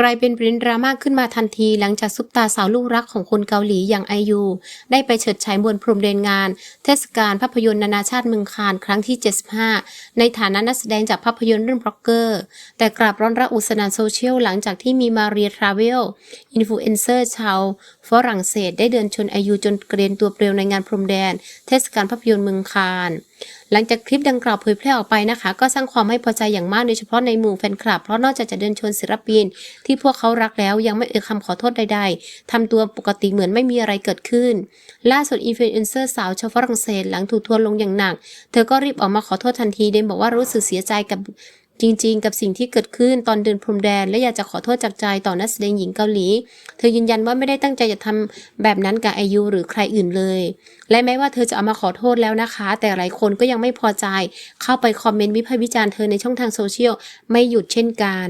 กลายเป็นประเด็นดราม่าขึ้นมาทันทีหลังจากซุปตาสาวลูกรักของคนเกาหลีอย่างไอยูได้ไปเฉิดฉายบนพรมแดนงาน เทศกาลภาพยนตร์นานาชาติเมืองคานครั้งที่ 75 ในฐานะนักแสดงจากภาพยนตร์เรื่องบล็อกเกอร์ แต่กลับร้อนระอุสนานโซเชียลหลังจากที่มีมาเรียทราเวลอินฟลูเอนเซอร์ชาวฝรั่งเศสได้เดินชนไอยูจนกระเด็นตัวเปลวในงานพรมแดน เทศกาลภาพยนตร์เมืองคาน หลังจากคลิปดังกล่าวเผยแพร่ออกไปนะคะ ก็สร้างความไม่พอใจอย่างมากโดยเฉพาะในหมู่แฟนคลับ เพราะนอกจากจะเดินชนศิลปิน ที่พวกเขารักแล้วยังไม่เอ่ยคำขอโทษใด ๆ ทำตัวปกติเหมือนไม่มีอะไรเกิดขึ้น ล่าสุดอินฟลูเอนเซอร์สาวชาวฝรั่งเศสหลังถูกทัวร์ลงอย่างหนัก เธอก็รีบออกมาขอโทษทันทีโดยบอกว่ารู้สึกเสียใจกับ จริงๆ กับสิ่งที่เกิดขึ้นตอนเดินพรมแดน และอยากจะขอโทษจากใจต่อนักแสดงหญิงเกาหลี เธอยืนยันว่าไม่ได้ตั้งใจจะทำแบบนั้นกับไอยูหรือใครอื่นเลย และแม้ว่าเธอจะเอามาขอโทษแล้วนะคะ แต่หลายคนก็ยังไม่พอใจ เข้าไปคอมเมนต์วิพากษ์วิจารณ์เธอในช่องทางโซเชียลไม่หยุดเช่นกัน